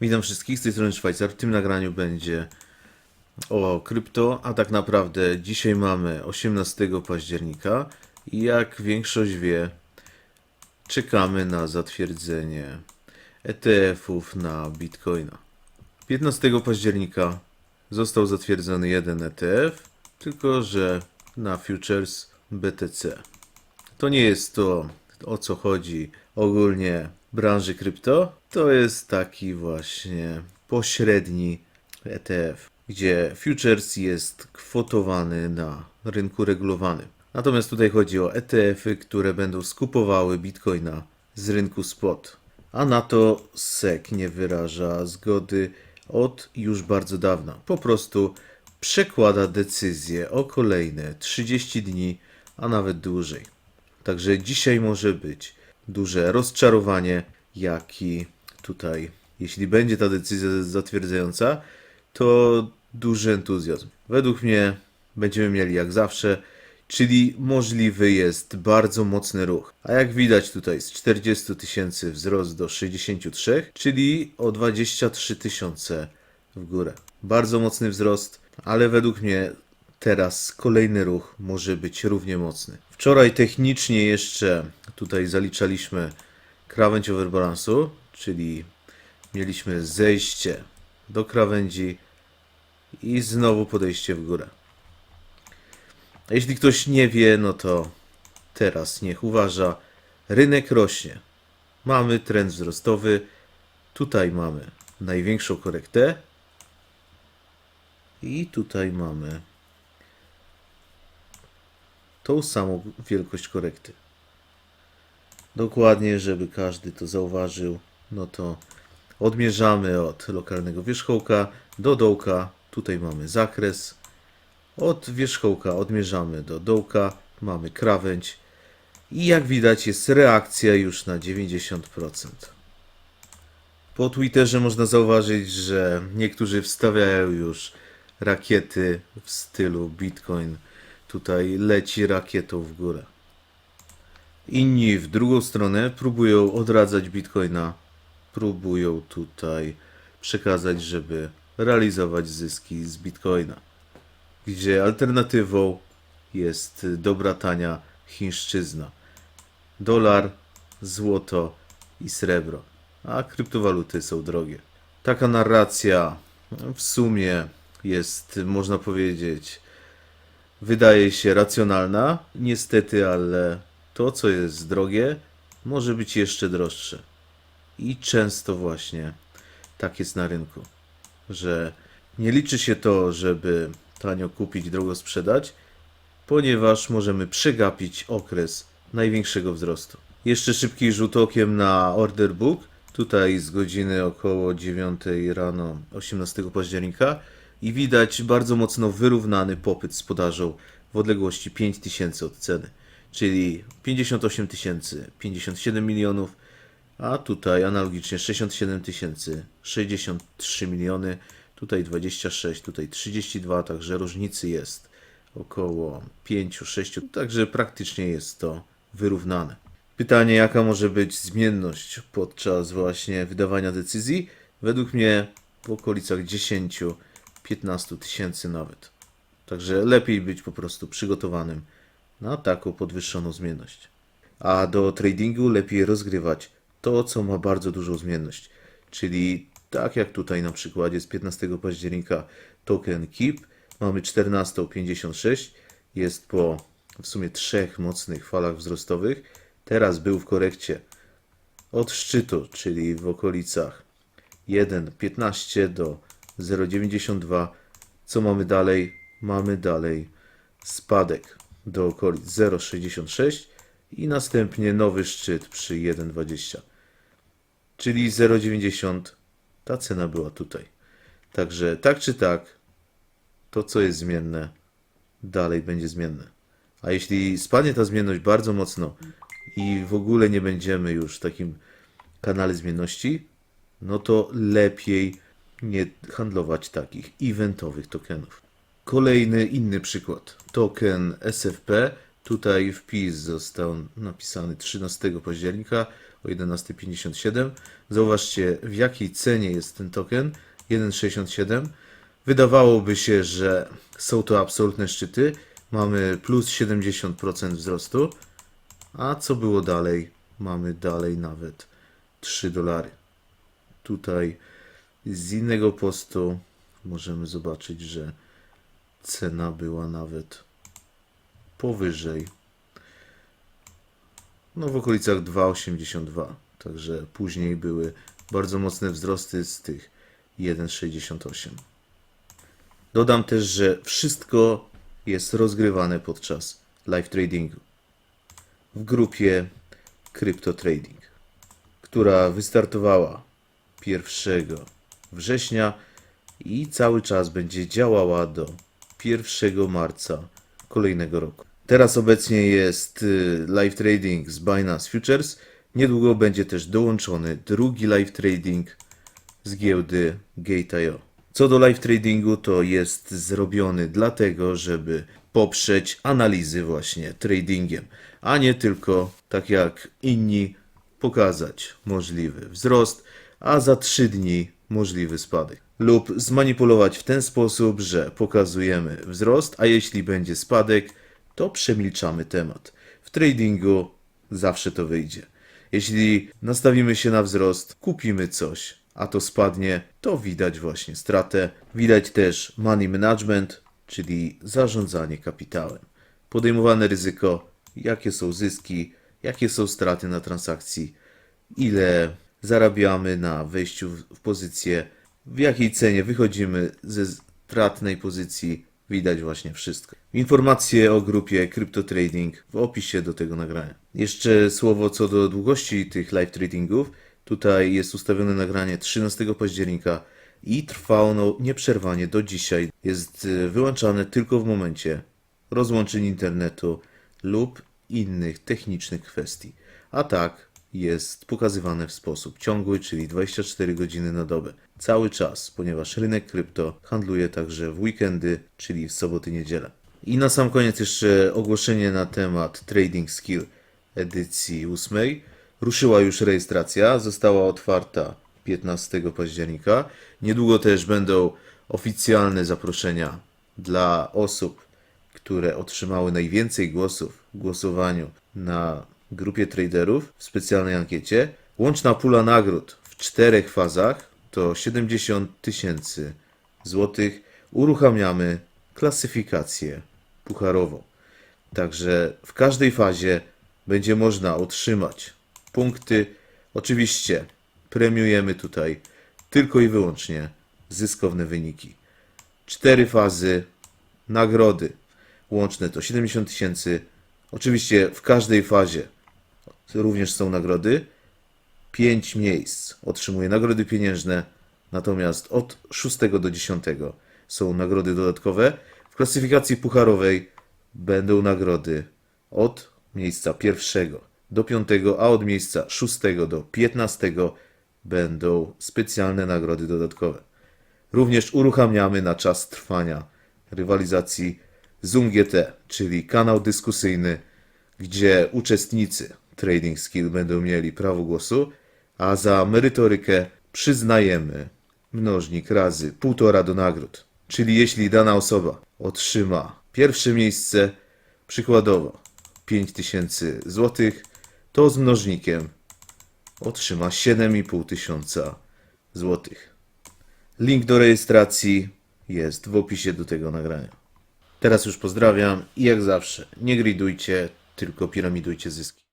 Witam wszystkich z tej strony Szwajcar. W tym nagraniu będzie o krypto, a tak naprawdę dzisiaj mamy 18 października i jak większość wie, czekamy na zatwierdzenie ETF-ów na Bitcoina. 15 października został zatwierdzony jeden ETF, tylko że na futures BTC. To nie jest to, o co chodzi ogólnie branży krypto. To jest taki właśnie pośredni ETF, gdzie futures jest kwotowany na rynku regulowanym. Natomiast tutaj chodzi o ETF-y, które będą skupowały bitcoina z rynku spot. A na to SEC nie wyraża zgody od już bardzo dawna. Po prostu przekłada decyzję o kolejne 30 dni, a nawet dłużej. Także dzisiaj może być duże rozczarowanie, jak i tutaj, jeśli będzie ta decyzja zatwierdzająca, to duży entuzjazm. Według mnie będziemy mieli jak zawsze, czyli możliwy jest bardzo mocny ruch. A jak widać tutaj z 40 tysięcy wzrost do 63, czyli o 23 tysiące w górę. Bardzo mocny wzrost, ale według mnie teraz kolejny ruch może być równie mocny. Wczoraj technicznie jeszcze tutaj zaliczaliśmy krawędź overbalance'u, czyli mieliśmy zejście do krawędzi i znowu podejście w górę. A jeśli ktoś nie wie, no to teraz niech uważa. Rynek rośnie. Mamy trend wzrostowy. Tutaj mamy największą korektę. I tutaj mamy tą samą wielkość korekty. Dokładnie, żeby każdy to zauważył, no to odmierzamy od lokalnego wierzchołka do dołka. Tutaj mamy zakres. Od wierzchołka odmierzamy do dołka. Mamy krawędź. I jak widać jest reakcja już na 90%. Po Twitterze można zauważyć, że niektórzy wstawiają już rakiety w stylu Bitcoin. Tutaj leci rakietą w górę. Inni w drugą stronę próbują odradzać Bitcoina. Próbują tutaj przekazać, żeby realizować zyski z Bitcoina. Gdzie alternatywą jest dobra tania chińszczyzna. Dolar, złoto i srebro. A kryptowaluty są drogie. Taka narracja w sumie jest, można powiedzieć, wydaje się racjonalna. Niestety, ale to, co jest drogie, może być jeszcze droższe. I często właśnie tak jest na rynku, że nie liczy się to, żeby tanio kupić, drogo sprzedać, ponieważ możemy przegapić okres największego wzrostu. Jeszcze szybki rzut okiem na order book. Tutaj z godziny około 9 rano 18 października i widać bardzo mocno wyrównany popyt z podażą w odległości 5000 od ceny, czyli 58 tysięcy, 57 milionów, a tutaj analogicznie 67 tysięcy, 63 miliony, tutaj 26, tutaj 32, także różnicy jest około 5-6, także praktycznie jest to wyrównane. Pytanie, jaka może być zmienność podczas właśnie wydawania decyzji? Według mnie w okolicach 10-15 tysięcy nawet. Także lepiej być po prostu przygotowanym na taką podwyższoną zmienność. A do tradingu lepiej rozgrywać to, co ma bardzo dużą zmienność. Czyli tak jak tutaj na przykładzie z 15 października token KEEP mamy 14,56 jest po w sumie trzech mocnych falach wzrostowych. Teraz był w korekcie od szczytu, czyli w okolicach 1,15 do 0,92. Co mamy dalej? Mamy dalej spadek do okolic 0,66 i następnie nowy szczyt przy 1,20. Czyli 0,90 ta cena była tutaj. Także tak czy tak, to co jest zmienne, dalej będzie zmienne. A jeśli spadnie ta zmienność bardzo mocno i w ogóle nie będziemy już w takim kanale zmienności, no to lepiej nie handlować takich eventowych tokenów. Kolejny inny przykład. Token SFP. Tutaj wpis został napisany 13 października o 11.57. Zauważcie, w jakiej cenie jest ten token. 1,67. Wydawałoby się, że są to absolutne szczyty. Mamy plus 70% wzrostu. A co było dalej? Mamy dalej nawet 3 dolary. Tutaj z innego postu możemy zobaczyć, że cena była nawet powyżej. No w okolicach 2,82. Także później były bardzo mocne wzrosty z tych 1,68. Dodam też, że wszystko jest rozgrywane podczas live tradingu w grupie Crypto Trading, która wystartowała 1 września i cały czas będzie działała do 1 marca kolejnego roku. Teraz obecnie jest y, live trading z Binance Futures. Niedługo będzie też dołączony drugi live trading z giełdy Gate.io. Co do live tradingu, to jest zrobiony dlatego, żeby poprzeć analizy właśnie tradingiem, a nie tylko tak jak inni pokazać możliwy wzrost, a za 3 dni możliwy spadek. Lub zmanipulować w ten sposób, że pokazujemy wzrost, a jeśli będzie spadek, to przemilczamy temat. W tradingu zawsze to wyjdzie. Jeśli nastawimy się na wzrost, kupimy coś, a to spadnie, to widać właśnie stratę. Widać też money management, czyli zarządzanie kapitałem. Podejmowane ryzyko, jakie są zyski, jakie są straty na transakcji, ile zarabiamy na wejściu w- pozycję, w jakiej cenie wychodzimy ze stratnej pozycji, widać właśnie wszystko. Informacje o grupie Crypto Trading w opisie do tego nagrania. Jeszcze słowo co do długości tych live tradingów. Tutaj jest ustawione nagranie 13 października i trwa ono nieprzerwanie do dzisiaj. Jest y, wyłączane tylko w momencie rozłączeń internetu lub innych technicznych kwestii. A tak jest pokazywane w sposób ciągły, czyli 24 godziny na dobę. Cały czas, ponieważ rynek krypto handluje także w weekendy, czyli w soboty, niedzielę. I na sam koniec jeszcze ogłoszenie na temat Trading Skill edycji 8. Ruszyła już rejestracja, została otwarta 15 października. Niedługo też będą oficjalne zaproszenia dla osób, które otrzymały najwięcej głosów w głosowaniu na grupie traderów w specjalnej ankiecie. Łączna pula nagród w czterech fazach to 70 tysięcy złotych. Uruchamiamy klasyfikację pucharową. Także w każdej fazie będzie można otrzymać punkty. Oczywiście premiujemy tutaj tylko i wyłącznie zyskowne wyniki. Cztery fazy, nagrody łączne to 70 tysięcy. Oczywiście w każdej fazie również są nagrody. 5 miejsc otrzymuje nagrody pieniężne, natomiast od 6 do 10 są nagrody dodatkowe. W klasyfikacji pucharowej będą nagrody od miejsca pierwszego do 5, a od miejsca 6 do 15 będą specjalne nagrody dodatkowe. Również uruchamiamy na czas trwania rywalizacji Zoom GT, czyli kanał dyskusyjny, gdzie uczestnicy Trading Skill będą mieli prawo głosu, a za merytorykę przyznajemy mnożnik razy półtora do nagród. Czyli jeśli dana osoba otrzyma pierwsze miejsce, przykładowo 5000 zł, to z mnożnikiem otrzyma 7,5 tysiąca złotych. Link do rejestracji jest w opisie do tego nagrania. Teraz już pozdrawiam i jak zawsze, nie gridujcie, tylko piramidujcie zyski.